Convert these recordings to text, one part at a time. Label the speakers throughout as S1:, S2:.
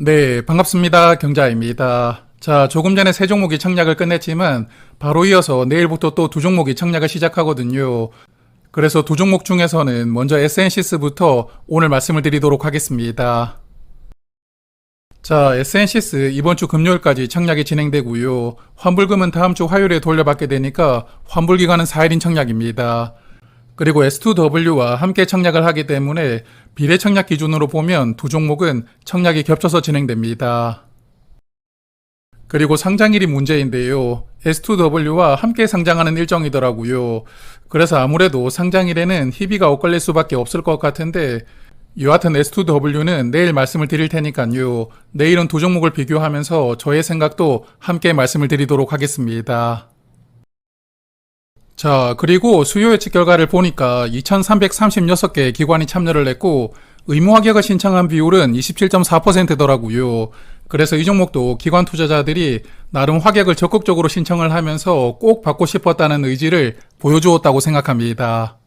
S1: 네, 반갑습니다. 경자입니다. 자, 조금 전에 세 종목이 청약을 끝냈지만 바로 이어서 내일부터 또 두 종목이 청약을 시작하거든요. 그래서 두 종목 중에서는 먼저 SNC스부터 오늘 말씀을 드리도록 하겠습니다. 자, SNC스 이번 주 금요일까지 청약이 진행되고요. 환불금은 다음 주 화요일에 돌려받게 되니까 환불 기간은 4일인 청약입니다. 그리고 S2W와 함께 청약을 하기 때문에 비례 청약 기준으로 보면 두 종목은 청약이 겹쳐서 진행됩니다. 그리고 상장일이 문제인데요. S2W와 함께 상장하는 일정이더라고요. 그래서 아무래도 상장일에는 희비가 엇갈릴 수밖에 없을 것 같은데 여하튼 S2W는 내일 말씀을 드릴 테니까요. 내일은 두 종목을 비교하면서 저의 생각도 함께 말씀을 드리도록 하겠습니다. 자, 그리고 수요 예측 결과를 보니까 2,336개 기관이 참여를 했고 의무 합격을 신청한 비율은 27.4%더라고요. 그래서 이 종목도 기관 투자자들이 나름 합격을 적극적으로 신청을 하면서 꼭 받고 싶었다는 의지를 보여주었다고 생각합니다.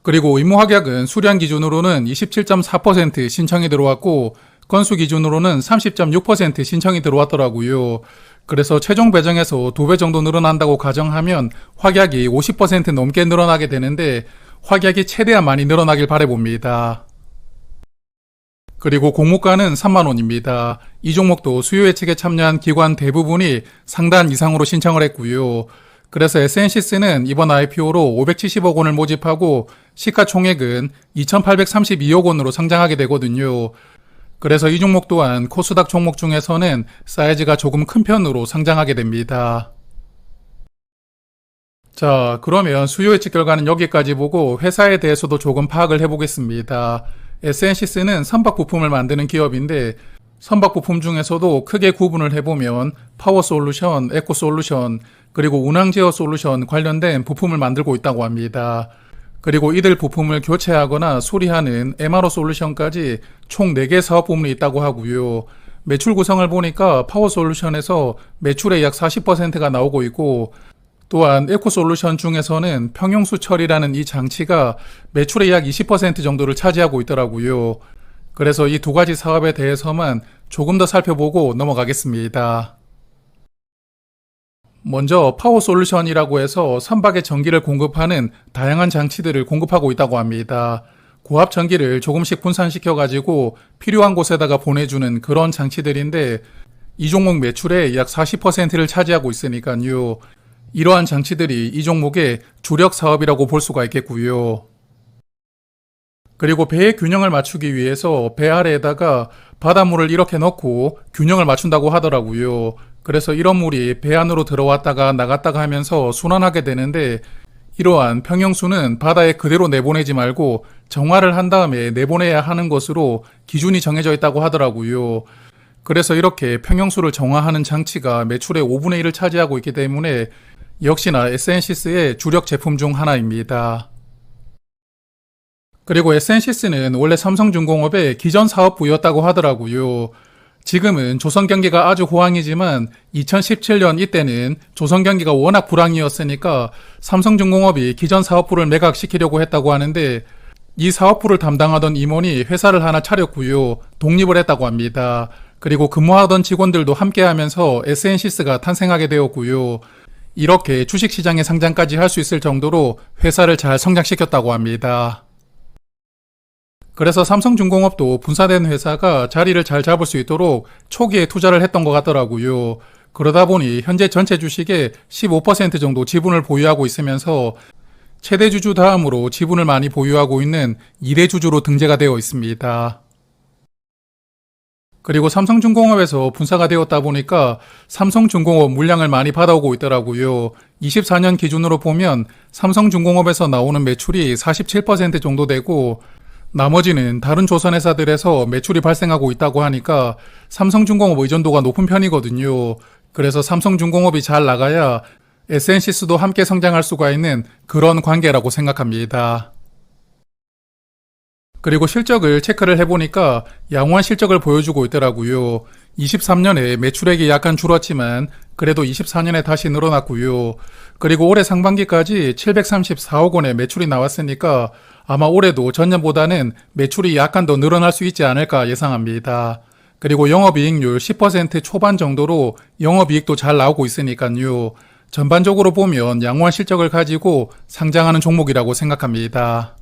S1: 그리고 의무 합격은 수량 기준으로는 27.4% 신청이 들어왔고 건수 기준으로는 30.6% 신청이 들어왔더라고요. 그래서 최종 배정에서 두 배 정도 늘어난다고 가정하면 확약이 50% 넘게 늘어나게 되는데 확약이 최대한 많이 늘어나길 바래봅니다. 그리고 공모가는 3만원입니다. 이 종목도 수요 예측에 참여한 기관 대부분이 상단 이상으로 신청을 했고요. 그래서 SNC스는 이번 IPO로 570억 원을 모집하고 시가총액은 2,832억 원으로 상장하게 되거든요. 그래서 이 종목 또한 코스닥 종목 중에서는 사이즈가 조금 큰 편으로 상장하게 됩니다. 자, 그러면 수요 예측 결과는 여기까지 보고 회사에 대해서도 조금 파악을 해보겠습니다. SNC스는 선박 부품을 만드는 기업인데 선박 부품 중에서도 크게 구분을 해보면 파워 솔루션, 에코 솔루션, 그리고 운항 제어 솔루션 관련된 부품을 만들고 있다고 합니다. 그리고 이들 부품을 교체하거나 수리하는 MRO 솔루션까지 총 4개 사업 부문이 있다고 하고요. 매출 구성을 보니까 파워 솔루션에서 매출의 약 40%가 나오고 있고 또한 에코 솔루션 중에서는 평형수 처리라는 이 장치가 매출의 약 20% 정도를 차지하고 있더라고요. 그래서 이 두 가지 사업에 대해서만 조금 더 살펴보고 넘어가겠습니다. 먼저 파워 솔루션이라고 해서 선박에 전기를 공급하는 다양한 장치들을 공급하고 있다고 합니다. 고압 전기를 조금씩 분산시켜 가지고 필요한 곳에다가 보내주는 그런 장치들인데 이 종목 매출의 약 40%를 차지하고 있으니까요. 이러한 장치들이 이 종목의 주력 사업이라고 볼 수가 있겠고요. 그리고 배의 균형을 맞추기 위해서 배 아래에다가 바닷물을 이렇게 넣고 균형을 맞춘다고 하더라고요. 그래서 이런 물이 배 안으로 들어왔다가 나갔다가 하면서 순환하게 되는데 이러한 평형수는 바다에 그대로 내보내지 말고 정화를 한 다음에 내보내야 하는 것으로 기준이 정해져 있다고 하더라고요. 그래서 이렇게 평형수를 정화하는 장치가 매출의 5분의 1을 차지하고 있기 때문에 역시나 SNC스의 주력 제품 중 하나입니다. 그리고 SNC스는 원래 삼성중공업의 기존 사업부였다고 하더라고요. 지금은 조선 경기가 아주 호황이지만 2017년 이때는 조선 경기가 워낙 불황이었으니까 삼성중공업이 기존 사업부를 매각시키려고 했다고 하는데 이 사업부를 담당하던 임원이 회사를 하나 차렸고요. 독립을 했다고 합니다. 그리고 근무하던 직원들도 함께 하면서 SNC스가 탄생하게 되었고요. 이렇게 주식시장에 상장까지 할 수 있을 정도로 회사를 잘 성장시켰다고 합니다. 그래서 삼성중공업도 분사된 회사가 자리를 잘 잡을 수 있도록 초기에 투자를 했던 것 같더라고요. 그러다 보니 현재 전체 주식의 15% 정도 지분을 보유하고 있으면서 최대 주주 다음으로 지분을 많이 보유하고 있는 2대 주주로 등재가 되어 있습니다. 그리고 삼성중공업에서 분사가 되었다 보니까 삼성중공업 물량을 많이 받아오고 있더라고요. 24년 기준으로 보면 삼성중공업에서 나오는 매출이 47% 정도 되고 나머지는 다른 조선회사들에서 매출이 발생하고 있다고 하니까 삼성중공업 의존도가 높은 편이거든요. 그래서 삼성중공업이 잘 나가야 SNC스도 함께 성장할 수가 있는 그런 관계라고 생각합니다. 그리고 실적을 체크를 해보니까 양호한 실적을 보여주고 있더라고요. 23년에 매출액이 약간 줄었지만 그래도 24년에 다시 늘어났고요. 그리고 올해 상반기까지 734억 원의 매출이 나왔으니까 아마 올해도 전년보다는 매출이 약간 더 늘어날 수 있지 않을까 예상합니다. 그리고 영업이익률 10% 초반 정도로 영업이익도 잘 나오고 있으니까요. 전반적으로 보면 양호한 실적을 가지고 상장하는 종목이라고 생각합니다.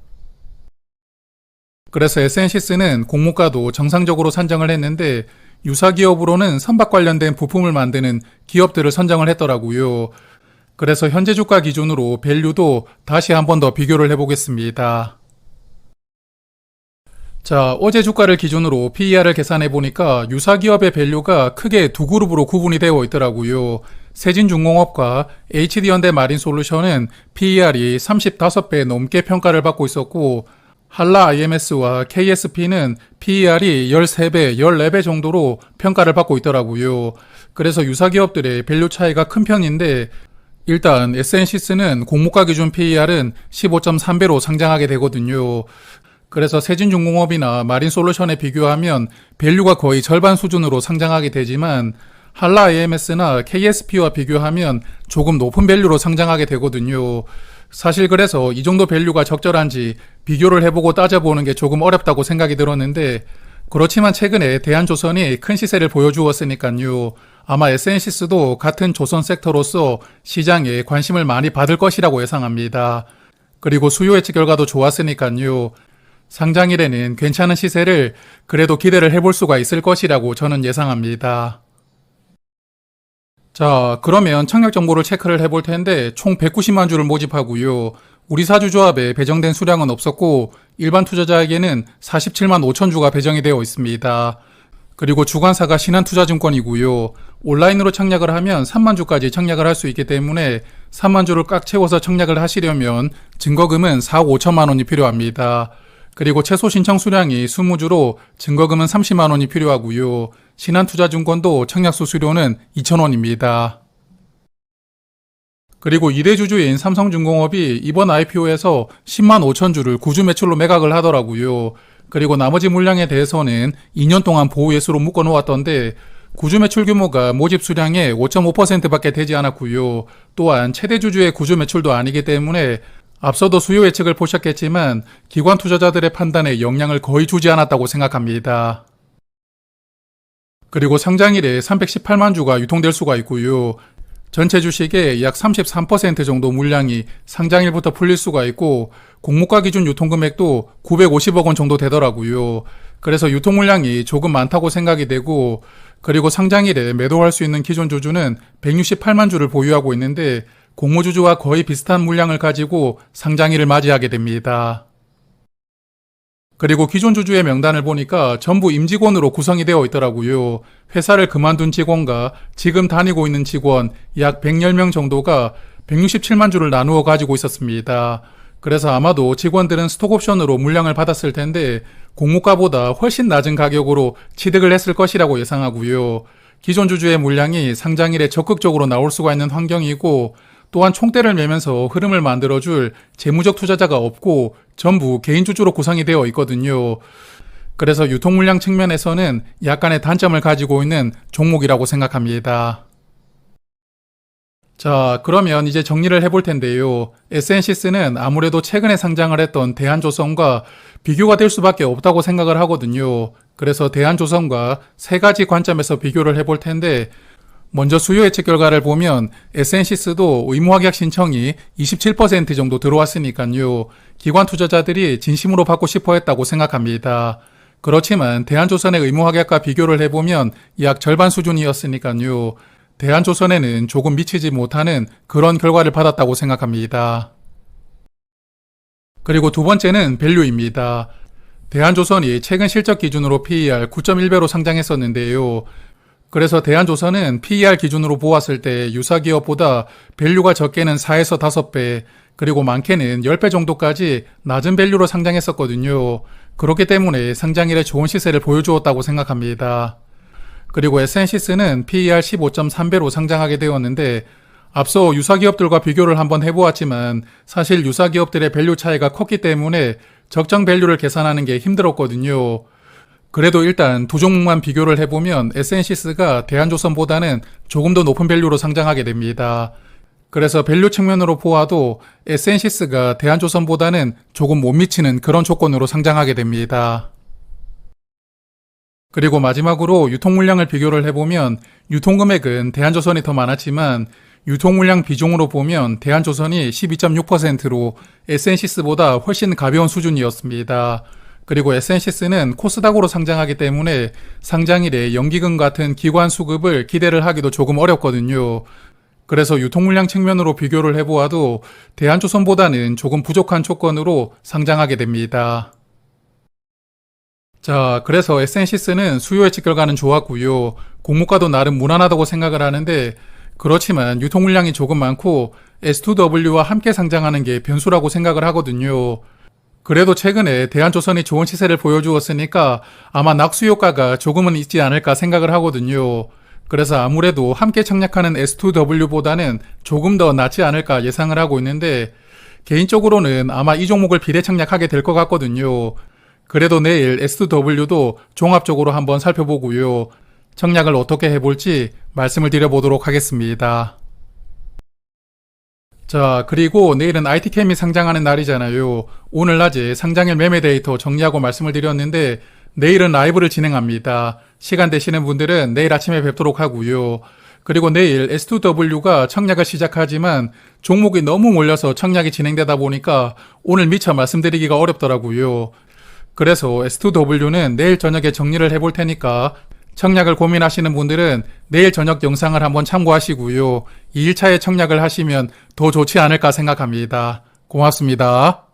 S1: 그래서 에센시스는 공모가도 정상적으로 산정을 했는데 유사 기업으로는 선박 관련된 부품을 만드는 기업들을 선정을 했더라고요. 그래서 현재 주가 기준으로 밸류도 다시 한 번 더 비교를 해보겠습니다. 자, 어제 주가를 기준으로 PER을 계산해 보니까 유사 기업의 밸류가 크게 두 그룹으로 구분이 되어 있더라고요. 세진중공업과 HD현대 마린솔루션은 PER이 35배 넘게 평가를 받고 있었고 한라 IMS와 KSP는 PER이 13배, 14배 정도로 평가를 받고 있더라고요. 그래서 유사 기업들의 밸류 차이가 큰 편인데 일단 SNC스는 공모가 기준 PER은 15.3배로 상장하게 되거든요. 그래서 세진중공업이나 마린솔루션에 비교하면 밸류가 거의 절반 수준으로 상장하게 되지만 한라 AMS나 KSP와 비교하면 조금 높은 밸류로 상장하게 되거든요. 사실 그래서 이 정도 밸류가 적절한지 비교를 해보고 따져보는 게 조금 어렵다고 생각이 들었는데 그렇지만 최근에 대한조선이 큰 시세를 보여주었으니까요. 아마 SNC스도 같은 조선 섹터로서 시장에 관심을 많이 받을 것이라고 예상합니다. 그리고 수요 예측 결과도 좋았으니까요. 상장일에는 괜찮은 시세를 그래도 기대를 해볼 수가 있을 것이라고 저는 예상합니다. 자, 그러면 청약 정보를 체크를 해볼 텐데 총 190만 주를 모집하고요. 우리 사주 조합에 배정된 수량은 없었고 일반 투자자에게는 47만 5천 주가 배정이 되어 있습니다. 그리고 주관사가 신한투자증권이고요. 온라인으로 청약을 하면 3만 주까지 청약을 할 수 있기 때문에 3만 주를 꽉 채워서 청약을 하시려면 증거금은 4억 5천만 원이 필요합니다. 그리고 최소 신청 수량이 20주로 증거금은 30만 원이 필요하고요. 신한투자증권도 청약 수 수료는 2천 원입니다. 그리고 2대 주주인 삼성중공업이 이번 IPO에서 10만 5천 주를 구주 매출로 매각을 하더라고요. 그리고 나머지 물량에 대해서는 2년 동안 보호 예수로 묶어 놓았던데 구주 매출 규모가 모집 수량의 5.5%밖에 되지 않았고요. 또한 최대 주주의 구주 매출도 아니기 때문에 앞서도 수요 예측을 보셨겠지만 기관 투자자들의 판단에 영향을 거의 주지 않았다고 생각합니다. 그리고 상장일에 318만 주가 유통될 수가 있고요. 전체 주식의 약 33% 정도 물량이 상장일부터 풀릴 수가 있고 공모가 기준 유통 금액도 950억 원 정도 되더라고요. 그래서 유통 물량이 조금 많다고 생각이 되고 그리고 상장일에 매도할 수 있는 기존 주주는 168만 주를 보유하고 있는데 공모주주와 거의 비슷한 물량을 가지고 상장일을 맞이하게 됩니다. 그리고 기존 주주의 명단을 보니까 전부 임직원으로 구성이 되어 있더라고요. 회사를 그만둔 직원과 지금 다니고 있는 직원 약 110명 정도가 167만 주를 나누어 가지고 있었습니다. 그래서 아마도 직원들은 스톡옵션으로 물량을 받았을 텐데 공모가보다 훨씬 낮은 가격으로 취득을 했을 것이라고 예상하고요. 기존 주주의 물량이 상장일에 적극적으로 나올 수가 있는 환경이고 또한 총대를 매면서 흐름을 만들어줄 재무적 투자자가 없고 전부 개인 주주로 구성이 되어 있거든요. 그래서 유통 물량 측면에서는 약간의 단점을 가지고 있는 종목이라고 생각합니다. 자, 그러면 이제 정리를 해볼 텐데요. SNC스는 아무래도 최근에 상장을 했던 대한조선과 비교가 될 수밖에 없다고 생각을 하거든요. 그래서 대한조선과 세 가지 관점에서 비교를 해볼 텐데, 먼저 수요 예측 결과를 보면 SNC스도 의무 확약 신청이 27% 정도 들어왔으니까요. 기관 투자자들이 진심으로 받고 싶어 했다고 생각합니다. 그렇지만 대한조선의 의무 확약과 비교를 해보면 약 절반 수준이었으니까요. 대한조선에는 조금 미치지 못하는 그런 결과를 받았다고 생각합니다. 그리고 두 번째는 밸류입니다. 대한조선이 최근 실적 기준으로 PER 9.1배로 상장했었는데요. 그래서 대한조선은 PER 기준으로 보았을 때 유사 기업보다 밸류가 적게는 4에서 5배, 그리고 많게는 10배 정도까지 낮은 밸류로 상장했었거든요. 그렇기 때문에 상장일에 좋은 시세를 보여주었다고 생각합니다. 그리고 SNC스는 PER 15.3배로 상장하게 되었는데 앞서 유사 기업들과 비교를 한번 해보았지만 사실 유사 기업들의 밸류 차이가 컸기 때문에 적정 밸류를 계산하는 게 힘들었거든요. 그래도 일단 두 종목만 비교를 해보면 SNC스가 대한조선보다는 조금 더 높은 밸류로 상장하게 됩니다. 그래서 밸류 측면으로 보아도 에센시스가 대한조선보다는 조금 못 미치는 그런 조건으로 상장하게 됩니다. 그리고 마지막으로 유통 물량을 비교를 해보면 유통 금액은 대한조선이 더 많았지만 유통 물량 비중으로 보면 대한조선이 12.6%로 에센시스보다 훨씬 가벼운 수준이었습니다. 그리고 에센시스는 코스닥으로 상장하기 때문에 상장일에 연기금 같은 기관 수급을 기대를 하기도 조금 어렵거든요. 그래서 유통 물량 측면으로 비교를 해보아도 대한조선보다는 조금 부족한 조건으로 상장하게 됩니다. 자, 그래서 에센시스는 수요 예측 결과는 좋았고요. 공모가도 나름 무난하다고 생각을 하는데 그렇지만 유통 물량이 조금 많고 S2W와 함께 상장하는 게 변수라고 생각을 하거든요. 그래도 최근에 대한조선이 좋은 시세를 보여주었으니까 아마 낙수 효과가 조금은 있지 않을까 생각을 하거든요. 그래서 아무래도 함께 착략하는 S2W보다는 조금 더 낫지 않을까 예상을 하고 있는데 개인적으로는 아마 이 종목을 비례 착략하게 될 것 같거든요. 그래도 내일 S2W도 종합적으로 한번 살펴보고요. 청약을 어떻게 해볼지 말씀을 드려보도록 하겠습니다. 자, 그리고 내일은 IT캠이 상장하는 날이잖아요. 오늘 낮에 상장일 매매 데이터 정리하고 말씀을 드렸는데 내일은 라이브를 진행합니다. 시간 되시는 분들은 내일 아침에 뵙도록 하고요. 그리고 내일 S2W가 청약을 시작하지만 종목이 너무 몰려서 청약이 진행되다 보니까 오늘 미처 말씀드리기가 어렵더라고요. 그래서 S2W는 내일 저녁에 정리를 해볼 테니까 청약을 고민하시는 분들은 내일 저녁 영상을 한번 참고하시고요. 2일차에 청약을 하시면 더 좋지 않을까 생각합니다. 고맙습니다.